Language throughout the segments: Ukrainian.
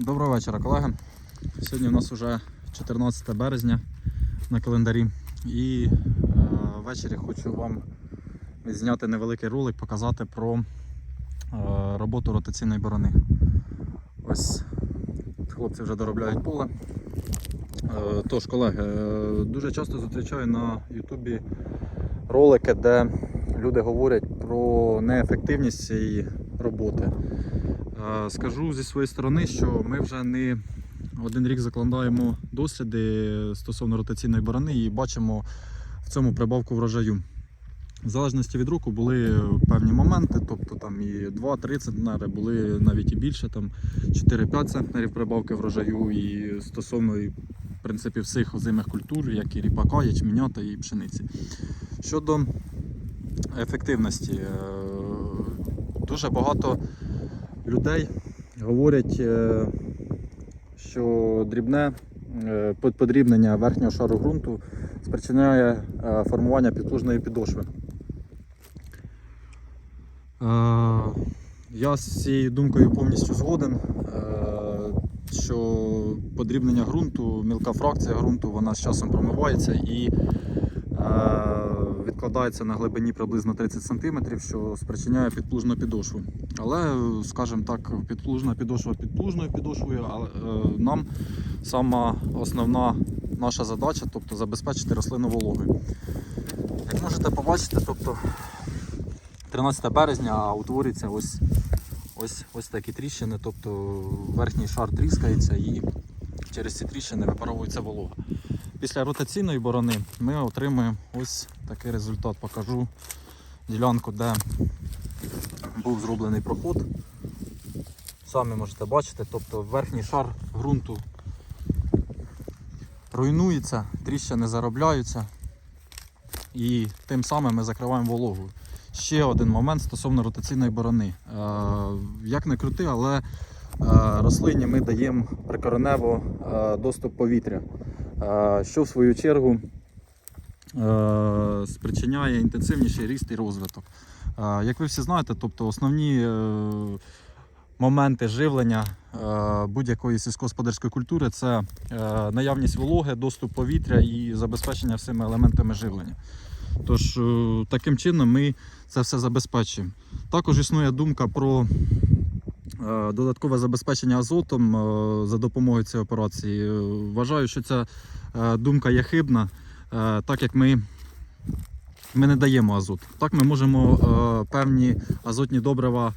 Доброго вечора, колеги. Сьогодні у нас вже 14 березня на календарі. І е, ввечері хочу вам зняти невеликий ролик, показати про е, роботу ротаційної борони. Ось хлопці вже доробляють поле. Е, тож, колеги, е, дуже часто зустрічаю на Ютубі ролики, де люди говорять про неефективність цієї роботи. Е, Скажу зі своєї сторони, що ми вже не один рік закладаємо досліди стосовно ротаційної борони і бачимо в цьому прибавку врожаю. В залежності від року були певні моменти, тобто там і 2-3 центнери, були навіть і більше, там 4-5 центнерів прибавки врожаю, і стосовно і, в принципі, всіх озимих культур, як і ріпака, ячменята і пшениці. Щодо ефективності, е, дуже багато людей говорять, е, що дрібне е, подрібнення верхнього шару ґрунту спричиняє е, формування підлужної підошви. Я з цією думкою повністю згоден, що подрібнення ґрунту, мілка фракція ґрунту, вона з часом промивається і відкладається на глибині приблизно 30 см, що спричиняє підплужну підошву. Але, скажімо так, підплужна підошва підплужною підошвою, але е, нам сама основна наша задача, тобто забезпечити рослину вологою. Як можете побачити, тобто 13 березня а утворюються ось, ось, ось такі тріщини, тобто верхній шар тріскається і через ці тріщини випаровується волога. Після ротаційної борони ми отримуємо ось такий результат. Покажу ділянку, де був зроблений проход. Самі можете бачити, тобто верхній шар ґрунту руйнується, тріщини заробляються і тим самим ми закриваємо вологу. Ще один момент стосовно ротаційної борони. Е, Як не крути, але е, рослині ми даємо прикоренево е, доступ повітря, що в свою чергу е, спричиняє інтенсивніший ріст і розвиток. Як ви всі знаєте, тобто основні е, моменти живлення е, будь-якої сільськогосподарської культури це наявність вологи, доступ повітря і забезпечення всіми елементами живлення. Тож таким чином ми це все забезпечуємо. Також існує думка про додаткове забезпечення азотом е, за допомогою цієї операції. Е, Вважаю, що ця е, думка є хибна, е, так як ми, ми не даємо азот. Так ми можемо е, певні азотні добрива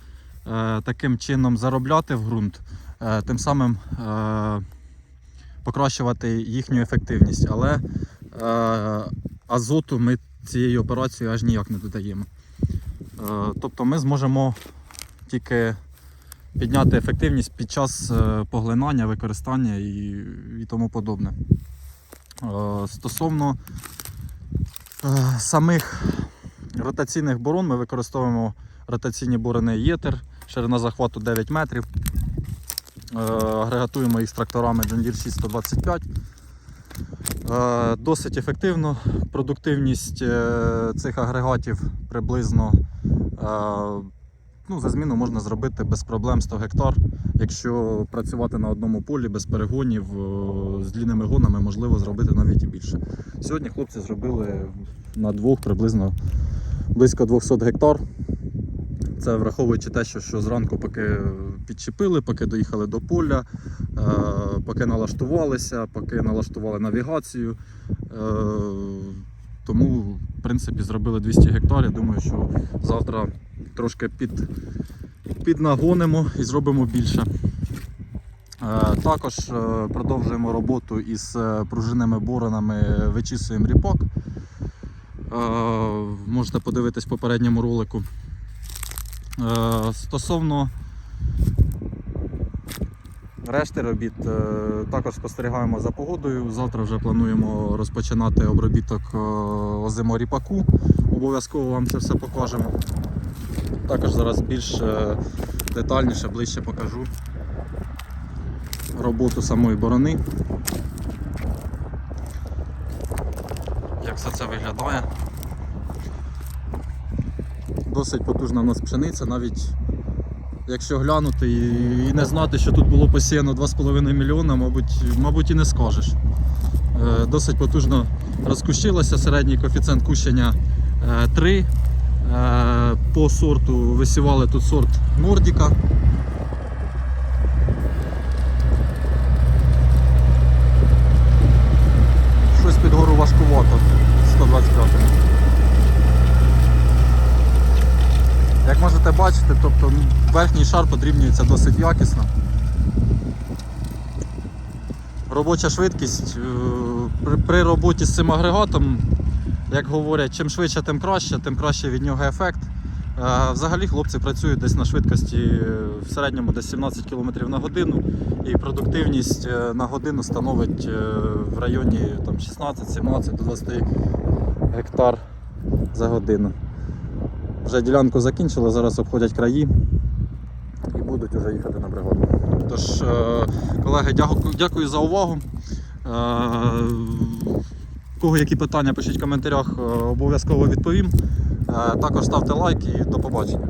е, таким чином заробляти в ґрунт, е, тим самим е, покращувати їхню ефективність. Але е, азоту ми цією операцією аж ніяк не додаємо. Е, Тобто ми зможемо тільки підняти ефективність під час е, поглинання, використання і, і тому подобне. Е, Стосовно е, самих ротаційних борон, ми використовуємо ротаційні борони Єтер, ширина захвату 9 метрів. Агрегатуємо їх з тракторами John Deere 6125. Е, Досить ефективно. Продуктивність цих агрегатів приблизно ну, за зміну можна зробити без проблем 100 гектар. Якщо працювати на одному полі без перегонів, е, з длінними гонами можливо зробити навіть і більше. Сьогодні хлопці зробили на двох приблизно близько 200 гектар. Це враховуючи те, що, що зранку поки підчепили, поки доїхали до поля, е, поки налаштувалися, поки налаштували навігацію. Е, тому, в принципі, зробили 200 гектарів. Думаю, що завтра трошки під, піднагонимо і зробимо більше. Е, Також е, продовжуємо роботу із е, пружинними боронами, вичісуємо ріпак. Е, Можете подивитись попередньому ролику. Стосовно решти робіт, е, також спостерігаємо за погодою. Завтра вже плануємо розпочинати обробіток е, озимого ріпаку. Обов'язково вам це все покажемо. Також зараз більш е, детальніше, ближче покажу роботу самої борони. Як все це виглядає. Досить потужна у нас пшениця, навіть якщо глянути і, і не знати, що тут було посіяно 2,5 мільйона, мабуть, мабуть і не скажеш. Е, Досить потужно розкущилося, середній коефіцієнт кущення е, 3. Е, По сорту висівали тут сорт Нордіка. Як можете бачити, тобто верхній шар подрібнюється досить якісно. Робоча швидкість е, при, роботі з цим агрегатом, як говорять, чим швидше, тим краще, тим краще від нього ефект. Е, Взагалі хлопці працюють десь на швидкості е, в середньому десь 17 км на годину, і продуктивність на годину становить в районі 16-17 до 20 гектар за годину. Вже ділянку закінчили, зараз обходять краї і будуть вже їхати на пригоду. Тож, е, колеги, дякую, за увагу. Е, Кого які питання, пишіть в коментарях, е, обов'язково відповім. Також ставте лайк і до побачення.